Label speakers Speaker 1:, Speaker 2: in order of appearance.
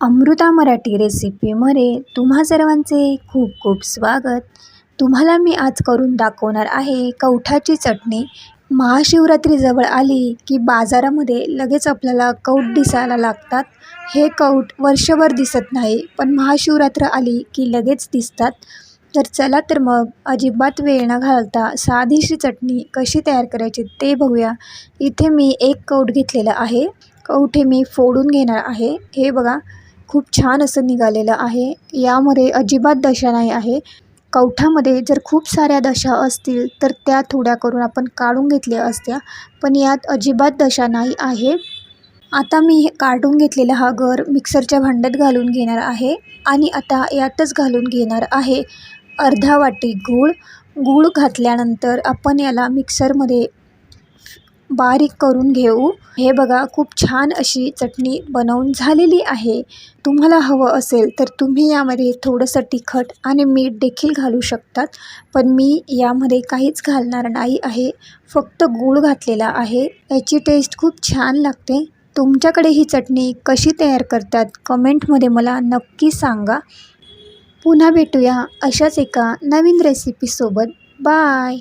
Speaker 1: अमृता मराठी रेसिपीमध्ये तुम्हा सर्वांचे खूप खूप स्वागत. तुम्हाला मी आज करून दाखवणार आहे कवठाची चटणी. महाशिवरात्री जवळ आली की बाजारामध्ये लगेच आपल्याला कौट दिसायला लागतात. हे कौट वर्षभर दिसत नाही पण महाशिवरात्र आली की लगेच दिसतात. तर चला तर मग अजिबात वेळ न घालता साधीशी चटणी कशी तयार करायची ते बघूया. इथे मी एक कौट घेतलेलं आहे. कवठे हे मी फोडून घेणार आहे. हे बघा. खूप छान असं निघालेलं आहे. यामध्ये अजिबात दशा नाही आहे. कवठामध्ये जर खूप साऱ्या दशा असतील तर त्या थोड्या करून आपण काढून घेतल्या असत्या पण यात अजिबात दशा नाही आहे. आता मी हे काढून घेतलेला हा गर मिक्सरच्या भांड्यात घालून घेणार आहे आणि आता यातच घालून घेणार आहे. अर्धा वाटी गूळ. गूळ घातल्यानंतर आपण याला मिक्सरमध्ये बारीक करून घेऊ. हे बघा खूप छान अशी चटणी बनवून झालेली आहे. तुम्हाला हवं असेल तर तुम्ही यामध्ये थोडंसं तिखट आणि मीठ देखील घालू शकतात. पण मी यामध्ये काहीच घालणार नाही आहे. फक्त गूळ घातलेला आहे. याची टेस्ट खूप छान लागते. तुमच्याकडे ही चटणी कशी तयार करतात कमेंटमध्ये मला नक्की सांगा. पुन्हा भेटूया अशाच एका नवीन रेसिपीसोबत बाय!